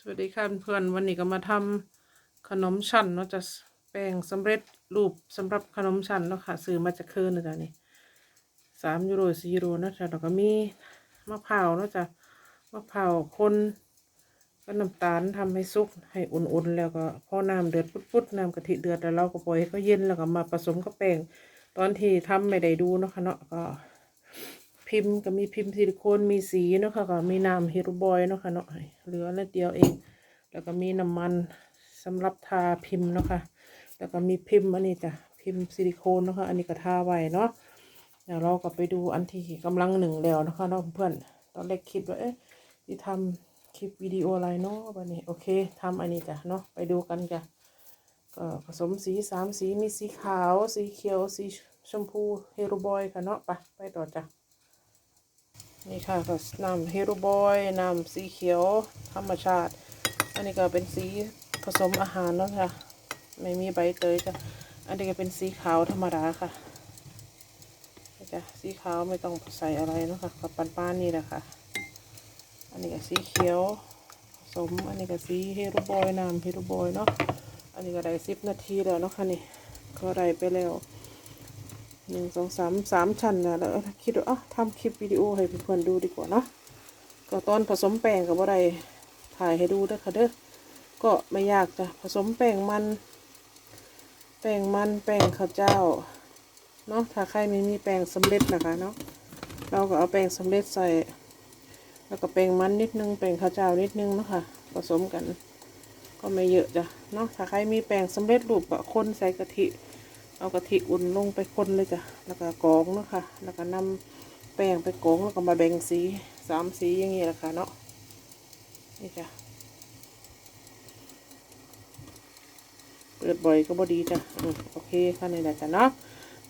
สวัสดีค่ะเพื่อนวันนี้ก็มาทำขนมชั้นเนาะจะแป้งสำเร็จรูปสำหรับขนมชั้นเนาะค่ะซื้อมาจากเคิร์นนะจ๊ะนี่สามยูโรสี่ยูโรนะจ๊ะแล้วก็มีมะพร้าวเนาะจ๊ะมะพร้าวคนก็น้ำตาลทำให้สุกให้อุ่นๆ แล้วก็พอน้ำเดือดปุดๆน้ำกะทิเดือดแล้วเราก็ปล่อยให้เขาเย็นแล้วก็มาผสมกับแป้งตอนที่ทำไม่ได้ดูเนาะค่ะเนาะก็ พิมพ์ก็มีพิมพ์ซิลิโคนมีสีเนาะค่ะก็มีน้ำเฮโรบอยเนาะค่ะเนาะเหลือแล้วเดียวเอง แล้วก็มีน้ำมันสำหรับทาพิมพ์เนาะค่ะแล้วก็มีพิมพ์อันนี้จ้ะพิมพ์ซิลิโคนเนาะค่ะอันนี้ก็ทาไว้เนาะเดี๋ยวเราก็ไปดูอันที่กำลังหนึ่งแล้วนะคะเนาะเพื่อนตอนแรกคิดว่าเอ๊ะที่ทำคลิปวิดีโออะไรเนาะวันนี้โอเคทำอันนี้จ้ะเนาะไปดูกันจ้ะก็ผสมสีสามสีมีสีขาว สีเขียวสีชมพูเฮโรบอยค่ะเนาะไปไปต่อจ้ะ นี่ค่ะก็นำเฮโรบอยนำสีเขียวธรรมชาติ อันนี้ก็เป็นสีผสมอาหารเนาะค่ะ ไม่มีใบเตยจ้ะอันนี้ก็เป็นสีขาวธรรมดาค่ะจ้ะสีขาวไม่ต้องใส่อะไรเนาะค่ะกับปานปานๆนี่แหละค่ะ อันนี้ก็สีเขียวผสม อันนี้ก็สีเฮโรบอยน้ำเฮโรบอยเนาะ อันนี้ก็ได้สิบนาทีแล้วเนาะค่ะนี่ ก็ได้ไปแล้ว หนึ่งสองสามสามชั้นนะแล้วคิดว่าอะทำคลิปวิดีโอให้เพื่อนๆดูดีกว่าเนาะก็ตอนผสมแป้งกับว่าได้ถ่ายให้ดูด้อค่ะเด้อก็ไม่ยากจ้ะผสมแป้งมัน แป้งมันแป้งข้าวเจ้าเนาะถ้าใครไม่มีแป้งสำเร็จนะคะเนาะเราก็เอาแป้งสำเร็จใส่ แล้วก็แป้งมันนิดนึงแป้งข้าวเจ้านิดนึงเนาะค่ะผสมกัน ก็ไม่เยอะจ้ะเนาะถ้าใครมีแป้งสำเร็จรูปก็คนใส่กะทิ เอากะทิอุ่นลงไปคนเลยจ้ะ แล้วก็กรองเนาะค่ะ แล้วก็นำแป้งไปกรองแล้วก็มาแบ่งสีสามสีอย่างงี้แหละค่ะเนาะ นี่จ้ะ เปิดบ่อยก็บ่ดีจ้ะอโอเคค่ะนี่แหละจ้ะเนาะ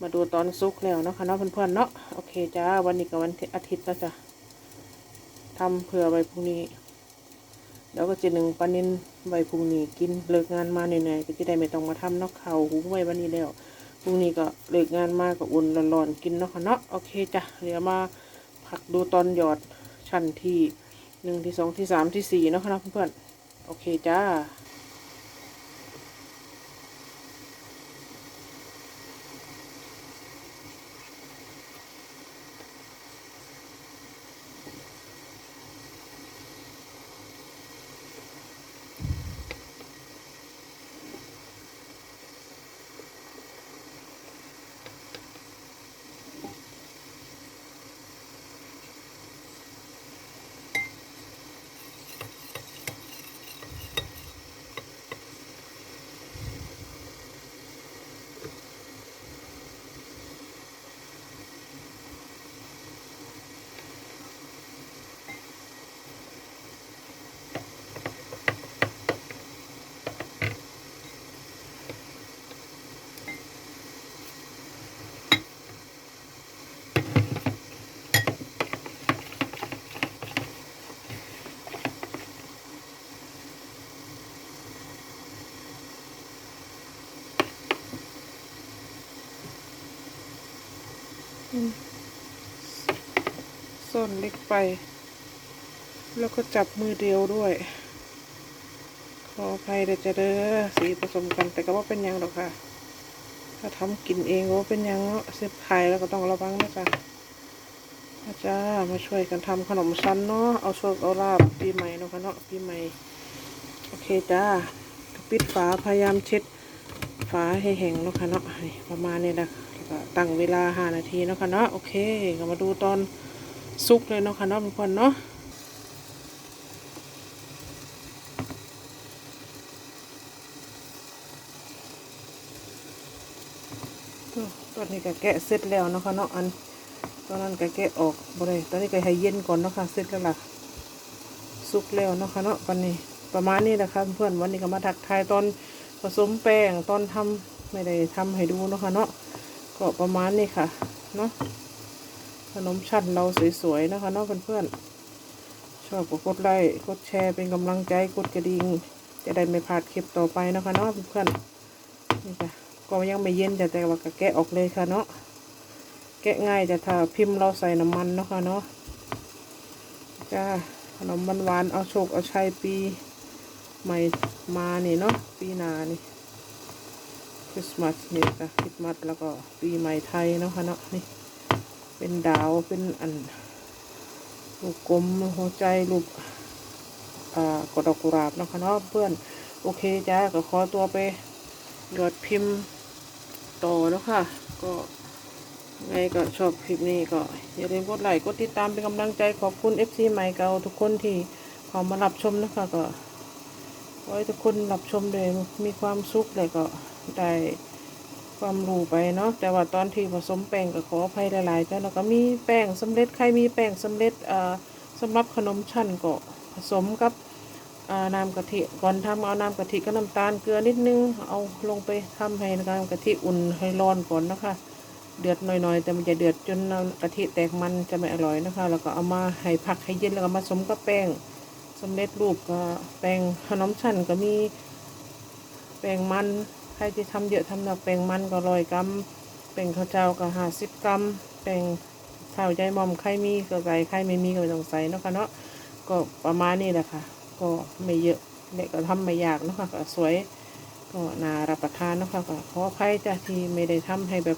มาดูตอนซุกแล้วเนาะค่ะเนาะเพื่อนๆเนาะ โอเคจ้าวันนี้กับวันอาทิตย์แล้วจ้ะทำเผื่อไว้พรุ่งนี้เดี๋ยวก็จะหนึ่งปลานินไว้พรุ่งนี้กินเลิกงานมาเหนื่อยๆก็จะได้ไม่ต้องมาทำเนาะข่าหุงไว้วันนี้แล้ว พรุ่งนี้ก็เลิกงานมาก็อุ่นร้อนๆกินเนาะค่ะเนาะโอเคจ้ะเดี๋ยวมาผักดูตอนหยอดชั้นที่หนึ่งที่สองที่สามที่สี่เนาะค่ะเนะเพื่อนๆโอเคจ้า ส้นเล็กไป แล้วก็จับมือเดียวด้วย ขออภัยเดี๋ยวจะเด้อสีผสมกันแต่ก็ว่าเป็นยังหรอกค่ะ ถ้าทำกินเองก็ว่าเป็นยังเนาะเสียบไข่แล้วก็ต้องระวังนะจ๊ะอาจารย์มาช่วยกันทำขนมชั้นเนาะเอาโชคเอาลาบปีใหม่เนาะค่ะเนาะปีใหม่ โอเคจ้าปิดฝาพยายามเช็ดฝาให้แห้งเนาะค่ะเนาะประมาณนี้นะแล้ว ก็ตั้งเวลาห้านาทีเนาะค่ะเนาะโอเคก็มาดูตอนซุกเลยเนาะค่ะเนาะทุกคนเนาะตอนนี้ก็แกะเสร็จแล้วเนาะคะเนาะอันตอนนั้นก็แกะออกบ่ได้ตอนนี้ก็ให้เย็นก่อนเนาะค่ะเสร็จแล้วล่ะสุกแล้วเนาะค่ะเนาะวันนี้ประมาณนี้นะคะเพื่อนวันนี้ก็มาทักทายตอนผสมแป้งตอนทำไม่ได้ทำให้ดูเนาะค่ะเนาะ ก็ประมาณนี้ค่ะเนาะขนมชั้นเราสวยๆนะคะเนาะเพื่อนๆชอบก็กดไลค์กดแชร์เป็นกำลังใจกดกระดิ่งจะได้ไม่พลาดคลิปต่อไปนะคะเนาะเพื่อนๆนี่จ้ะก็ยังไม่เย็นแต่แต่ว่าก็แกะออกเลยค่ะเนาะแกะง่ายแต่ถ้าพิมพ์เราใส่น้ำมันเนาะค่ะเนาะจ้าขนมหวานๆเอาโชคเอาชัยปีใหม่มานี่เนาะปีหน้านี่ คริสต์มาสนี่ก็คริสต์มาสแล้วก็ปีใหม่ไทยเนาะค่ะเนาะนี่ เป็นดาวเป็นอันลูกกลมหัวใจลูกอ่ากดอกกุหลาบเนาะคะเนาะเพื่อนโอเคจ้าก็ขอตัวไปหยอดพิมพ์ต่อแล้วค่ะ ก็ไงก็ชอบคลิปนี้ก็ อย่าลืมกดไลค์กดติดตามเป็นกำลังใจขอบคุณ FC ใหม่เก่าทุกคนที่เข้ามารับชมนะคะก็ขอให้ทุกคนรับชมเลยมีความสุขเลยก็ ได้ความรู้ไปเนาะแต่ว่าตอนที่ผสมแป้งก็ขออภัยหลายๆจ้าแล้วก็มีแป้งสำเร็จใครมีแป้งสำเร็จเอ่าสำหรับขนมชั้นก็ผสมกับน้ำกะทิก่อนทำเอาน้ำกะทิกับน้ำตาลเกลือนิดนึงเอาลงไปทำให้น้ำกะทิอุ่นให้ร้อนก่อนนะคะเดือดหน่อยๆ แต่มันจะเดือดจนน้ำกะทิแตกมันจะไม่อร่อยนะคะ แล้วก็เอามาให้พักให้เย็นแล้วก็มาผสมกับแป้งสำเร็จรูปก็แป้งขนมชั้นก็มีแป้งมัน ครที่ทำเยอะทำหนักแป้งมันก็ร้อยกรัมแป้งข้าวเจ้าก็ห้าสิบกรัมแป้งข้าวใจมอมใครมีก็ใส่ใครไม่มีก็ไม่ต้องใส่เนาะคะเนาะก็ประมาณนี้แหละค่ะ ก็ไม่เยอะเด็กก็ทำไม่ยากเนาะค่ะก็สวยก็น่ารับประทานเนาะค่ะก็ขออภัยจ้ะที่ไม่ได้ทำให้แบบ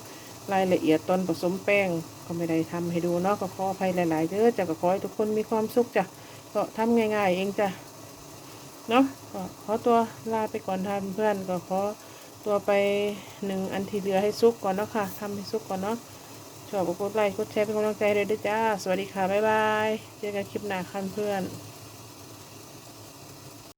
รายละเอียดตอนผสมแป้งก็ไม่ได้ทำให้ดูเนาะก็ขออภัยหลายๆเด้อจ้ะก็ขอให้ทุกคนมีความสุขจ้ะก็ทำง่าย ๆ เองจ้ะเนาะก็ขอตัวลาไปก่อนท่านเพื่อนก็ขอ ตัวไปหนึ่งอันที่เหลือให้ซุกก่อนเนาะค่ะทำให้ซุกก่อนเนาะชอบก็กดไลค์กดแชร์เป็นกำลังใจเลยด้วยจ้า สวัสดีค่ะ บ๊ายบาย เจอกันคลิปหน้าคันเพื่อน